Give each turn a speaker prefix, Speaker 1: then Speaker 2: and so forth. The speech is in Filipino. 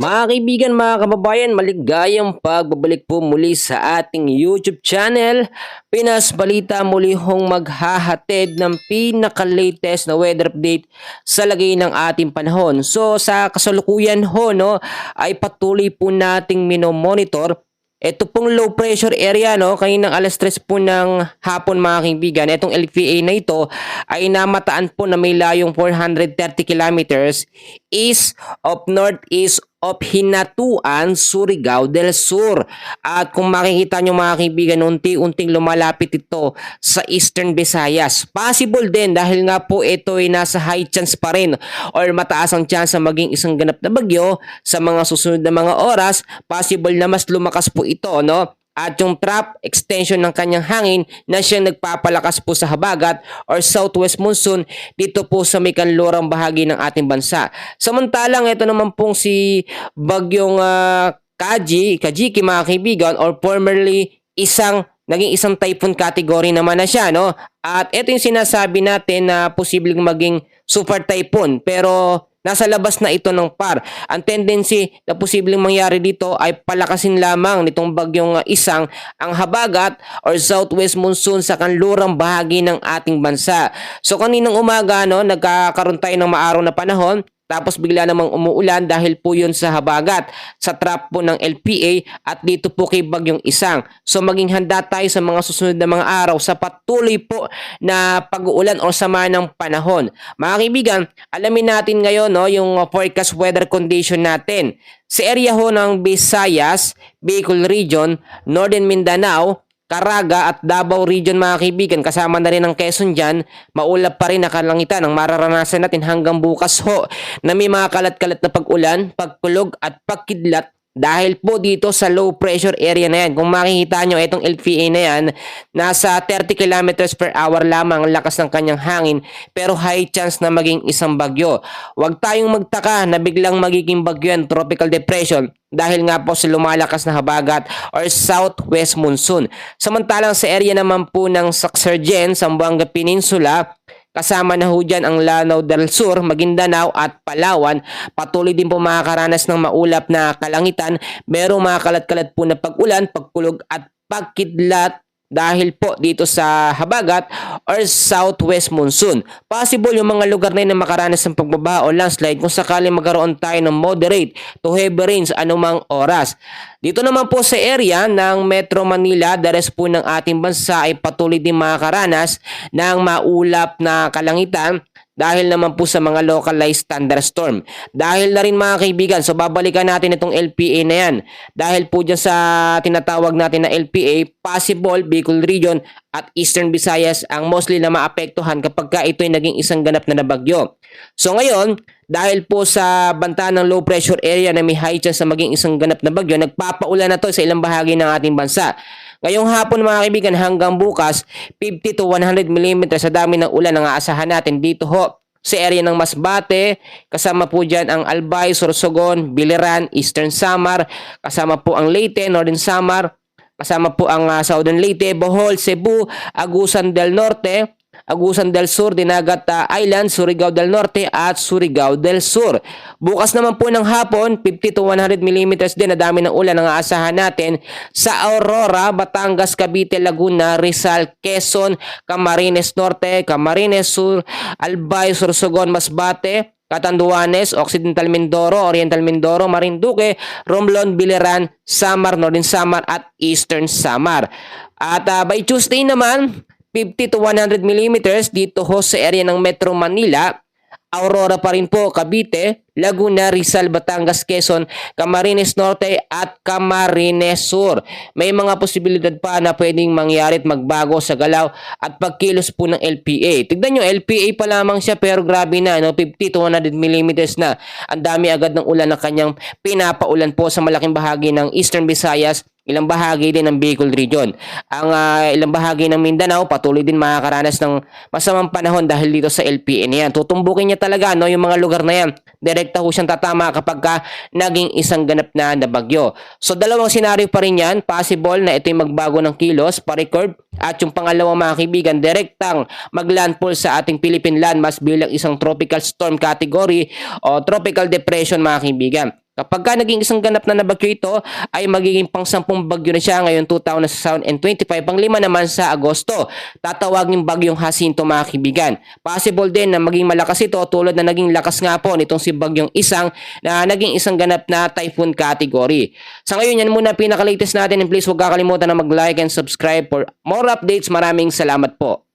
Speaker 1: Mga kaibigan, mga kababayan, maligayang pagbabalik po muli sa ating YouTube channel. Pinas Balita muli hong maghahatid ng pinaka-latest na weather update sa lagay ng ating panahon. So sa kasalukuyan ho, no, ay patuloy po nating minomonitor ito pong low pressure area no, kaninang alas 3 po ng hapon mga kaibigan, itong LPA na ito ay namataan po na may layong 430 kilometers east of northeast of Hinatuan, Surigao del Sur. At kung makikita nyo mga kaibigan, unti-unting lumalapit ito sa Eastern Visayas. Possible din dahil nga po ito ay nasa high chance pa rin or mataas ang chance na maging isang ganap na bagyo sa mga susunod na mga oras. Possible na mas lumakas po ito, no? At yung trap extension ng kanyang hangin na siyang nagpapalakas po sa habagat or southwest monsoon dito po sa may kanlurang bahagi ng ating bansa. Samantalang ito naman pong si Bagyong uh, Kaji, Kajiki mga kaibigan or formerly isang naging isang typhoon category naman na siya no. At ito yung sinasabi natin na posibleng maging super typhoon pero nasa labas na ito ng par. Ang tendency na posibleng mangyari dito ay palakasin lamang nitong bagyong isang ang habagat or southwest monsoon sa kanlurang bahagi ng ating bansa. So kaninang umaga no, nagkakaroon tayo ng maaraw na panahon tapos bigla namang umuulan dahil po yun sa habagat, sa trap po ng LPA at dito po kay Bagyong Isang. So maging handa tayo sa mga susunod na mga araw sa patuloy po na pag-uulan o sama ng panahon. Mga kaibigan, alamin natin ngayon no, yung forecast weather condition natin. Sa area ho ng Visayas, Bicol Region, Northern Mindanao, Caraga at Davao Region mga kaibigan, kasama na rin ang Quezon dyan, maulap pa rin na kalangitan. Ang mararanasan natin hanggang bukas ho na may mga kalat-kalat na pag-ulan, pagkulog at pagkidlat dahil po dito sa low pressure area na yan, kung makikita nyo itong LPA na yan, nasa 30 kilometers per hour lamang ang lakas ng kanyang hangin pero high chance na maging isang bagyo. Huwag tayong magtaka na biglang magiging bagyo yan, tropical depression dahil nga po sa lumalakas na habagat or southwest monsoon. Samantalang sa area naman po ng Saxargen, Zamboanga Peninsula, Kasama na ho dyan ang Lanao del Sur, Maguindanao at Palawan. Patuloy din po makakaranas ng maulap na kalangitan. Merong mga kalat-kalat po na pag-ulan, pagkulog at pagkidlat dahil po dito sa habagat or southwest monsoon. Possible yung mga lugar na yun na makaranas ng pagbaba o landslide kung sakaling magkaroon tayo ng moderate to heavy rains anumang oras. Dito naman po sa area ng Metro Manila, the po ng ating bansa ay patuloy din makakaranas ng maulap na kalangitan dahil naman po sa mga localized thunderstorm. Dahil na rin mga kaibigan, so babalikan natin itong LPA na yan. Dahil po dyan sa tinatawag natin na LPA, possible Bicol Region at Eastern Visayas ang mostly na maapektuhan kapag ka ito ay naging isang ganap na nabagyo. So ngayon, dahil po sa banta ng low pressure area na may high chance na maging isang ganap na bagyo, nagpapaulan na to sa ilang bahagi ng ating bansa. Ngayong hapon mga kaibigan hanggang bukas 50 to 100 mm sa dami ng ulan ang aasahan natin dito ho. Sa area ng Masbate, kasama po dyan ang Albay, Sorsogon, Biliran, Eastern Samar, kasama po ang Leyte, Northern Samar, kasama po ang uh, Southern Leyte, Bohol, Cebu, Agusan del Norte, Agusan del Sur, Dinagat uh, Island, Surigao del Norte at Surigao del Sur. Bukas naman po ng hapon, 50 to 100 mm din na dami ng ulan ang aasahan natin sa Aurora, Batangas, Cavite, Laguna, Rizal, Quezon, Camarines Norte, Camarines Sur, Albay, Sorsogon, Masbate, Catanduanes, Occidental Mindoro, Oriental Mindoro, Marinduque, Romblon, Biliran, Samar, Northern Samar at Eastern Samar. At uh, by Tuesday naman, 50 to 100 millimeters dito ho sa area ng Metro Manila. Aurora pa rin po, Cavite, Laguna, Rizal, Batangas, Quezon, Camarines Norte at Camarines Sur. May mga posibilidad pa na pwedeng mangyari at magbago sa galaw at pagkilos po ng LPA. Tignan nyo, LPA pa lamang siya pero grabe na, no? 50 to 100 millimeters na. Ang dami agad ng ulan na kanyang pinapaulan po sa malaking bahagi ng Eastern Visayas ilang bahagi din ng Bicol Region. Ang uh, ilang bahagi ng Mindanao patuloy din makakaranas ng masamang panahon dahil dito sa LPA na yan. Tutumbukin niya talaga no, yung mga lugar na yan. Direkta ho siyang tatama kapag ka naging isang ganap na na bagyo. So dalawang senaryo pa rin yan. Possible na ito'y magbago ng kilos, pa-record. At yung pangalawang mga kaibigan, direktang maglandfall sa ating Philippine landmass bilang isang tropical storm category o tropical depression mga kaibigan. Kapag ka naging isang ganap na na bagyo ito, ay magiging pang sampung bagyo na siya ngayon 2025. Panglima naman sa Agosto, tatawagin bagyong Jacinto mga kaibigan. Possible din na maging malakas ito tulad na naging lakas nga po nitong si bagyong isang na naging isang ganap na typhoon category. Sa ngayon, yan muna pinaka-latest natin and please huwag kakalimutan na mag-like and subscribe for more updates. Maraming salamat po.